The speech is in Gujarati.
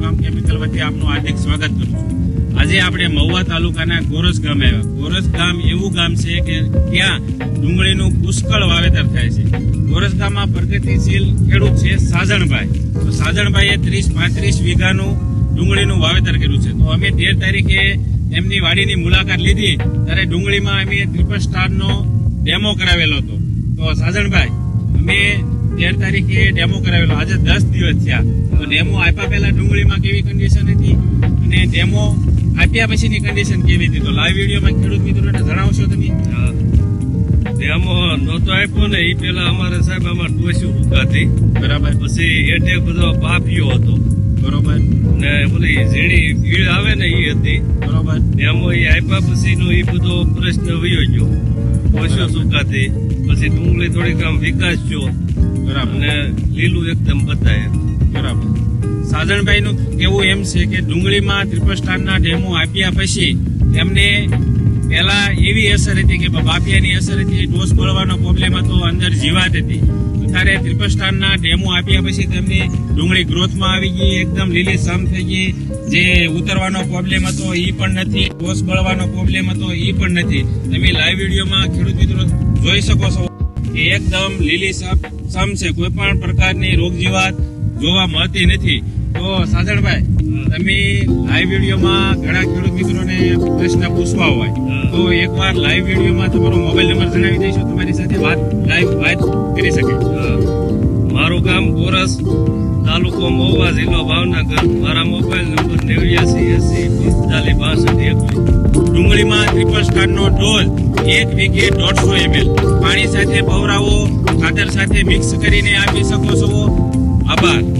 તમામ કેમિકલ વતી આપનું હાર્દિક સ્વાગત કરું છું. આજે આપણે મહુવા તાલુકાના ગોરસ ગામે આવ્યા. ગોરસ ગામ એવું ગામ છે કે ત્યાં ડુંગળીનું પુષ્કળ વાવેતર થાય છે. ગોરસ ગામમાં પ્રગતિશીલ ખેડૂત છે સાજણભાઈ. તો સાજણભાઈએ ત્રીસ પાંત્રીસ વીઘાનું ડુંગળીનું વાવેતર કર્યું છે. તો અમે તેર તારીખે એમની વાડીની મુલાકાત લીધી. ત્યારે ડુંગળીમાં અમે ટ્રિપલ સ્ટારનો ડેમો કરાવેલો હતો. તો સાજણભાઈ, અમે તેર તારીખે ડેમો કરાવેલો. આજે દસ દિવસ થયા. તો ડેમો આપ્યા પહેલા ડુંગળીમાં કેવી કન્ડિશન હતી? અને ડેમો આપ્યા પછીની કન્ડિશન કેવી હતી? તો લાઈવ વિડીયોમાં ખેડૂત મિત્રોને જણાવશો તમે? ડેમો નહોતો આપ્યો ને એ પેલા અમારે સાહેબ અમારે ડોસ્યું ઉગાતી બરાબર. પછી એટલે બધો પાફિયો હતો. બરોબર. ને ઓલી ઝીણી ભીડ આવે ને એ હતી. બરોબર. ડેમો એ આપ્યા પછીનો એ બધો પ્રશ્ન વયો ગયો. ડોસ્યો સુકાતી પછી ડુંગળી થોડીક આમ વિકાસ થયો બરાબર. અને લીલું એકદમ બતાવે બરાબર. સાજણભાઈ નું કેવું એમ છે કે ડુંગળીમાં ત્રિપલ સ્ટારના ડેમો આપ્યા પછી એમને પહેલા એવી અસર હતી કે બાપિયાની અસર હતી ડોસ બળવાનો પ્રોબ્લેમ હતો અંદર જીવાત હતી. અત્યારે ત્રિપલ સ્ટારના ડેમો આપ્યા પછી તેમની ડુંગળી ગ્રોથમાં આવી ગઈ એકદમ લીલી સમ થઈ ગઈ. જે ઉતરવાનો પ્રોબ્લેમ હતો એ પણ નથી ડોસ બળવાનો પ્રોબ્લેમ હતો એ પણ નથી. તમે લાઈવ વિડીયોમાં ખેડૂત મિત્રો જોઈ શકો છો. કે એકદમ લીલી સમ છે કોઈ પણ પ્રકારની રોગ જીવાત જોવા મળતી નથી. તો સાજણભાઈ તમે લાઈવ વિડીયોમાં ઘણા ખેડૂત મિત્રોને પ્રશ્ન પૂછવા હોય તો એકવાર લાઈવ વિડીયોમાં તમારો મોબાઈલ નંબર જણાવી દઈશું તમારી સાથે વાત લાઈવ વાત કરી શકે. મારું ગામ ગોરસ તાલુકો મહુવા જિલ્લો ભાવનગર. મારા મોબાઈલ નંબર નેવ્યાસી એસી પિસ્તાલીસ બાસઠ એકવીસ. ડુંગળીમાં ટ્રિપલ સ્ટારનો ડોઝ એક વીઘે દોઢસો એમએલ પાણી સાથે ભવરાવો ખાતર સાથે મિક્સ કરીને આપી શકો છો. આભાર.